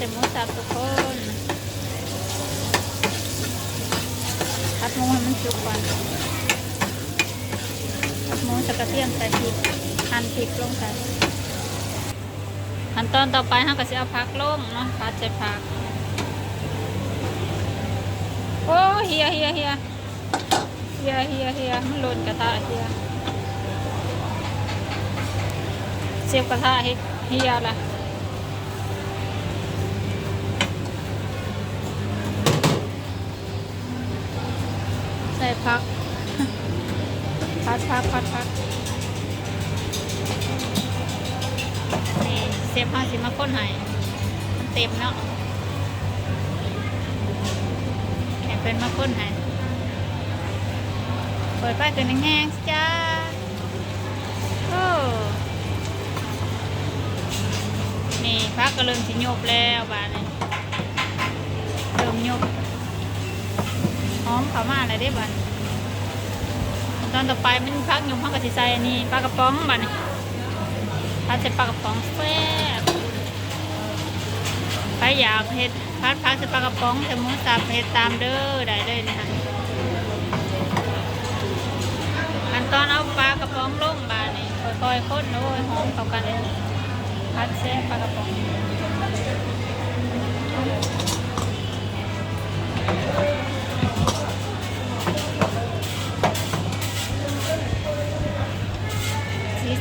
ใส่หมูสับทุกคนผัดหมูให้มันสุกก่อนผัดหมูใส่กระเทียมใส่พริกหั่นพริกลงไปขั้นตอนต่อไปเราก็จะเอาผักลงเนาะผัดใส่ผักโอ้เฮียเฮียเฮียเฮียเฮียเฮียมันหล่นกระทะเฮียเสียบกระทะเฮียละ ใส่ผักพัดพัก พัดพักนี่เสียบผ้าสิมาค้นให้มันเต็มเนาะแข่งเป็นมาค้นให้เปิดไฟเกินแห้งจ้าโอ้นี่พักก็เริ่มสิโยบแล้วบ้านนี้ อมเขามาเลยได้บ้านตอนต่อไปมันพักโยมพักกับสิใส่อันนี้ปลากระป๋องบ้านนี้พัดใส่ปลากระป๋องแซ่บใครอยากเห็ดพัดพักใส่ปลากระป๋องใส่หมูสับเห็ดตามเด้อได้เลยนะคะอันตอนเอาปลากระป๋องลงบ้านนี้ค่อยๆค้นโอ้ยหอมเข้ากันเลยพัดแซ่บปลากระป๋อง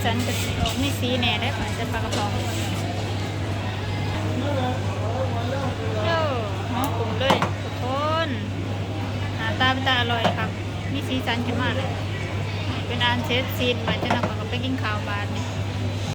สันก็สีออกนี่สีแหน่ได้ป่ะจะปลากระป๋องโย่หอมกลุ่มเลยทุกคนหาตาเป็นตาอร่อยครับ มีสีสันขึ้นมาเลยเป็นอันเช็ดซีนมาจะนำกลับไปกินข้าวบาทนี่